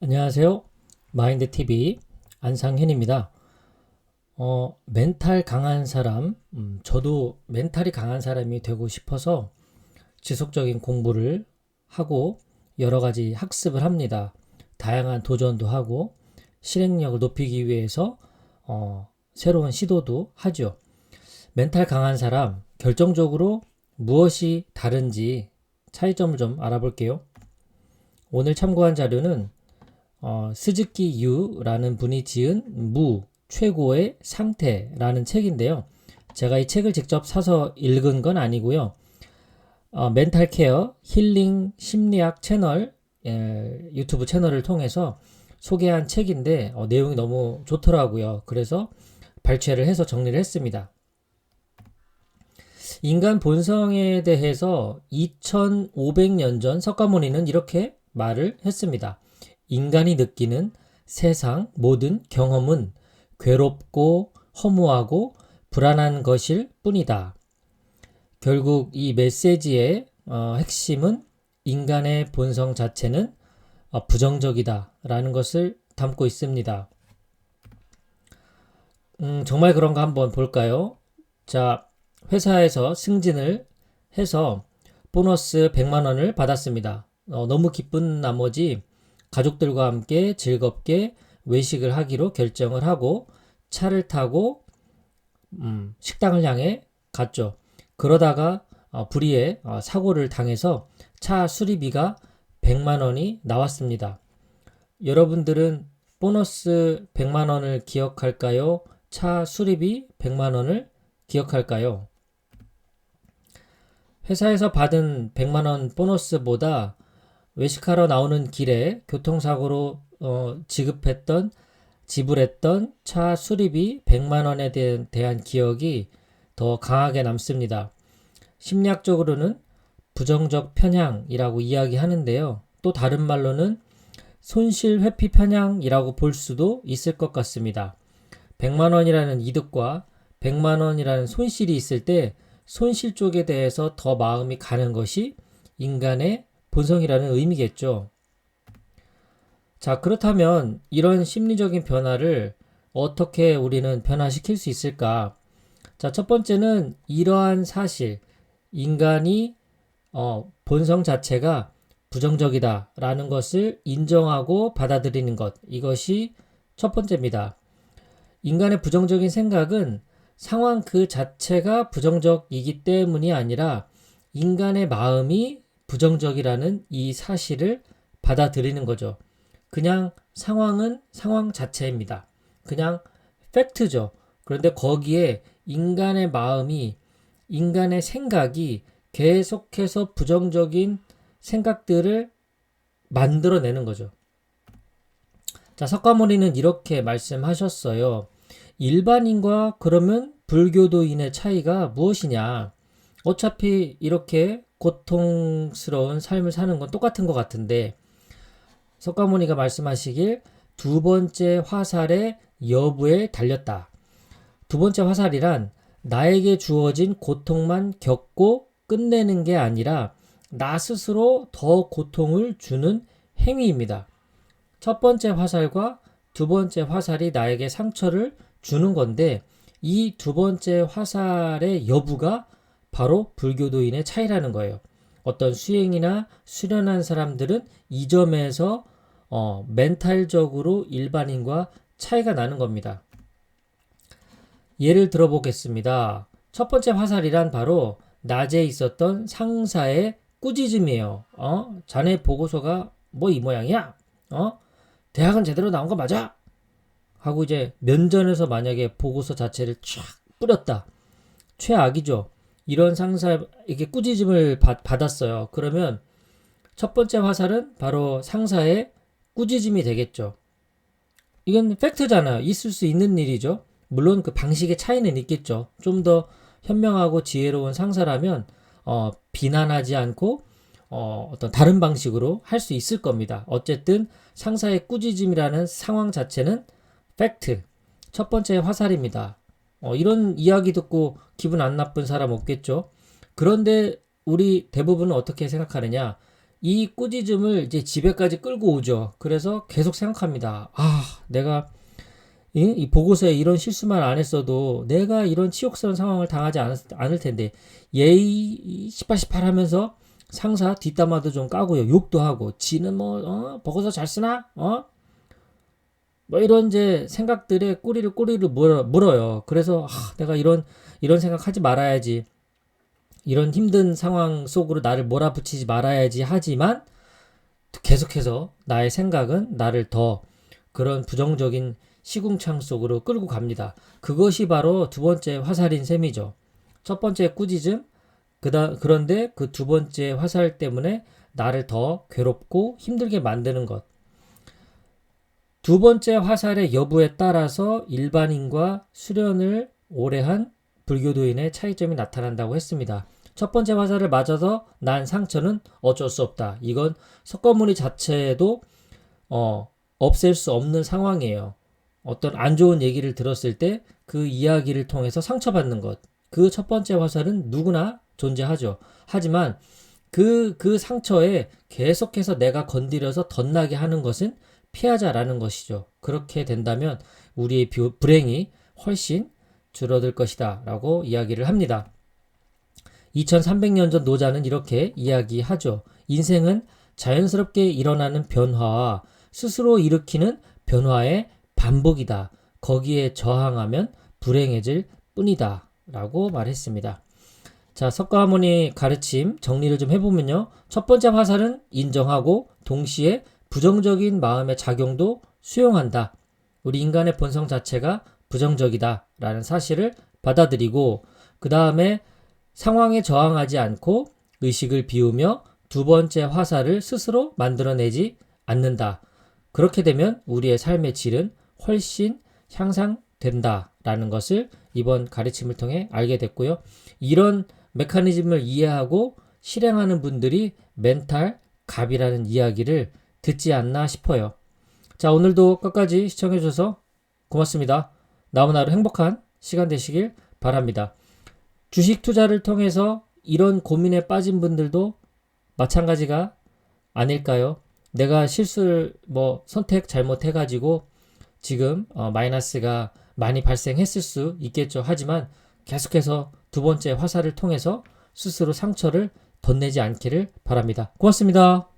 안녕하세요. 마인드TV 안상현입니다. 어, 멘탈 강한 사람, 음, 저도 멘탈이 강한 사람이 되고 싶어서 지속적인 공부를 하고 여러 가지 학습을 합니다. 다양한 도전도 하고 실행력을 높이기 위해서 어, 새로운 시도도 하죠. 멘탈 강한 사람, 결정적으로 무엇이 다른지 차이점을 좀 알아볼게요. 오늘 참고한 자료는 어, 스즈키 유라는 분이 지은 무 최고의 상태라는 책인데요. 제가 이 책을 직접 사서 읽은 건 아니고요. 어, 멘탈 케어 힐링 심리학 채널 에, 유튜브 채널을 통해서 소개한 책인데 어, 내용이 너무 좋더라고요. 그래서 발췌를 해서 정리를 했습니다. 인간 본성에 대해서 2500년 전 석가모니는 이렇게 말을 했습니다. 인간이 느끼는 세상 모든 경험은 괴롭고 허무하고 불안한 것일 뿐이다. 결국 이 메시지의 어, 핵심은 인간의 본성 자체는 어, 부정적이다라는 것을 담고 있습니다. 음, 정말 그런가 한번 볼까요? 자, 회사에서 승진을 해서 보너스 100만 원을 받았습니다. 어, 너무 기쁜 나머지 가족들과 함께 즐겁게 외식을 하기로 결정을 하고 차를 타고 음, 식당을 향해 갔죠. 그러다가 어, 불의의 어, 사고를 당해서 차 수리비가 100만 원이 나왔습니다. 여러분들은 보너스 100만 원을 기억할까요? 차 수리비 100만 원을 기억할까요? 회사에서 받은 100만 원 보너스보다 외식하러 나오는 길에 교통사고로 어, 지급했던 지불했던 차 수리비 100만 원에 대한, 기억이 더 강하게 남습니다. 심리학적으로는 부정적 편향이라고 이야기하는데요. 또 다른 말로는 손실 회피 편향이라고 볼 수도 있을 것 같습니다. 100만 원이라는 이득과 100만 원이라는 손실이 있을 때 손실 쪽에 대해서 더 마음이 가는 것이 인간의 본성이라는 의미겠죠. 자, 그렇다면 이런 심리적인 변화를 어떻게 우리는 변화시킬 수 있을까? 자, 첫 번째는 이러한 사실, 인간이 어, 본성 자체가 부정적이다라는 것을 인정하고 받아들이는 것. 이것이 첫 번째입니다. 인간의 부정적인 생각은 상황 그 자체가 부정적이기 때문이 아니라 인간의 마음이 부정적이라는 이 사실을 받아들이는 거죠. 그냥 상황은 상황 자체입니다. 그냥 팩트죠. 그런데 거기에 인간의 마음이, 인간의 생각이 계속해서 부정적인 생각들을 만들어내는 거죠. 자, 석가모니는 이렇게 말씀하셨어요. 일반인과 그러면 불교도인의 차이가 무엇이냐? 어차피 이렇게 고통스러운 삶을 사는 건 똑같은 것 같은데 석가모니가 말씀하시길 두 번째 화살의 여부에 달렸다. 두 번째 화살이란 나에게 주어진 고통만 겪고 끝내는 게 아니라 나 스스로 더 고통을 주는 행위입니다. 첫 번째 화살과 두 번째 화살이 나에게 상처를 주는 건데 이 두 번째 화살의 여부가 바로 불교도인의 차이라는 거예요. 어떤 수행이나 수련한 사람들은 이 점에서 어, 멘탈적으로 일반인과 차이가 나는 겁니다. 예를 들어보겠습니다. 첫 번째 화살이란 바로 낮에 있었던 상사의 꾸짖음이에요. 어? 자네 보고서가 뭐 이 모양이야? 어? 대학은 제대로 나온 거 맞아? 하고 이제 면전에서 만약에 보고서 자체를 쫙 뿌렸다. 최악이죠. 이런 상사에게 꾸짖음을 받, 받았어요. 그러면 첫 번째 화살은 바로 상사의 꾸짖음이 되겠죠. 이건 팩트잖아요. 있을 수 있는 일이죠. 물론 그 방식의 차이는 있겠죠. 좀 더 현명하고 지혜로운 상사라면 어, 비난하지 않고 어, 어떤 다른 방식으로 할 수 있을 겁니다. 어쨌든 상사의 꾸짖음이라는 상황 자체는 팩트. 첫 번째 화살입니다. 어, 이런 이야기 듣고 기분 안 나쁜 사람 없겠죠. 그런데 우리 대부분은 어떻게 생각하느냐? 이 꾸짖음을 이제 집에까지 끌고 오죠. 그래서 계속 생각합니다. 아, 내가 이, 이 보고서에 이런 실수만 안 했어도 내가 이런 치욕스러운 상황을 당하지 않을, 않을 텐데 예의 1818 하면서 상사 뒷담화도 좀 까고요. 욕도 하고 지는 뭐 어? 보고서 잘 쓰나? 어? 뭐 이런 이제 생각들에 꼬리를 꼬리를 물어, 물어요. 그래서 아, 내가 이런 이런 생각하지 말아야지. 이런 힘든 상황 속으로 나를 몰아붙이지 말아야지 하지만 계속해서 나의 생각은 나를 더 그런 부정적인 시궁창 속으로 끌고 갑니다. 그것이 바로 두 번째 화살인 셈이죠. 첫 번째 꾸짖음, 그다, 그런데 그 두 번째 화살 때문에 나를 더 괴롭고 힘들게 만드는 것. 두 번째 화살의 여부에 따라서 일반인과 수련을 오래 한 불교도인의 차이점이 나타난다고 했습니다. 첫 번째 화살을 맞아서 난 상처는 어쩔 수 없다. 이건 석가모니 자체도 어, 없앨 수 없는 상황이에요. 어떤 안 좋은 얘기를 들었을 때 그 이야기를 통해서 상처받는 것. 그 첫 번째 화살은 누구나 존재하죠. 하지만 그, 그 상처에 계속해서 내가 건드려서 덧나게 하는 것은 피하자라는 것이죠. 그렇게 된다면 우리의 비- 불행이 훨씬 줄어들 것이다. 라고 이야기를 합니다. 2300년 전 노자는 이렇게 이야기하죠. 인생은 자연스럽게 일어나는 변화와 스스로 일으키는 변화의 반복이다. 거기에 저항하면 불행해질 뿐이다. 라고 말했습니다. 자, 석가모니 가르침 정리를 좀 해보면요. 첫 번째 화살은 인정하고 동시에 부정적인 마음의 작용도 수용한다. 우리 인간의 본성 자체가 부정적이다. 라는 사실을 받아들이고, 그 다음에 상황에 저항하지 않고 의식을 비우며 두 번째 화살을 스스로 만들어내지 않는다. 그렇게 되면 우리의 삶의 질은 훨씬 향상된다 라는 것을 이번 가르침을 통해 알게 됐고요. 이런 메커니즘을 이해하고 실행하는 분들이 멘탈 갑이라는 이야기를 듣지 않나 싶어요. 자, 오늘도 끝까지 시청해 주셔서 고맙습니다. 남은 하루 행복한 시간 되시길 바랍니다. 주식 투자를 통해서 이런 고민에 빠진 분들도 마찬가지가 아닐까요? 내가 실수를 뭐 선택 잘못해가지고 지금 어, 마이너스가 많이 발생했을 수 있겠죠. 하지만 계속해서 두 번째 화살을 통해서 스스로 상처를 덧내지 않기를 바랍니다. 고맙습니다.